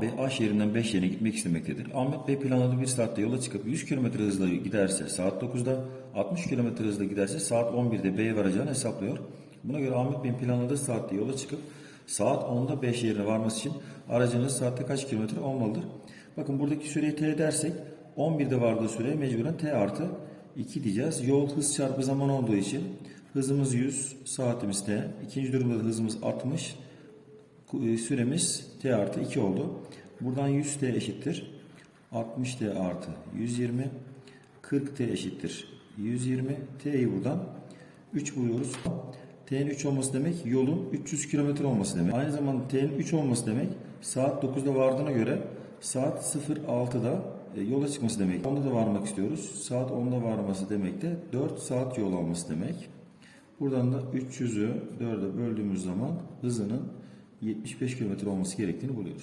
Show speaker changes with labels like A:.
A: Ahmet Bey A şehrinden B şehrine gitmek istemektedir. Ahmet Bey planladığı bir saatte yola çıkıp 100 km hızla giderse saat 9'da, 60 km hızla giderse saat 11'de B'ye varacağını hesaplıyor. Buna göre Ahmet Bey'in planladığı saatte yola çıkıp saat 10'da B şehrine varması için aracınız saatte kaç kilometre olmalıdır? Bakın buradaki süreyi T dersek 11'de vardığı süreye mecburen T artı 2 diyeceğiz. Yol hız çarpı zaman olduğu için hızımız 100, saatimiz T. İkinci durumda da hızımız 60, e, süremiz T artı 2 oldu. Buradan 100T eşittir. 60T artı 120. 40T eşittir. 120. T'yi buradan 3 buluyoruz. T'nin 3 olması demek yolun 300 km olması demek. Aynı zamanda T'nin 3 olması demek saat 9'da vardığına göre saat 06'da e, yola çıkması demek. 10'da da varmak istiyoruz. Saat 10'da varması demek de 4 saat yol alması demek. Buradan da 300'ü 4'e böldüğümüz zaman hızının 75 km olması gerektiğini buluyoruz.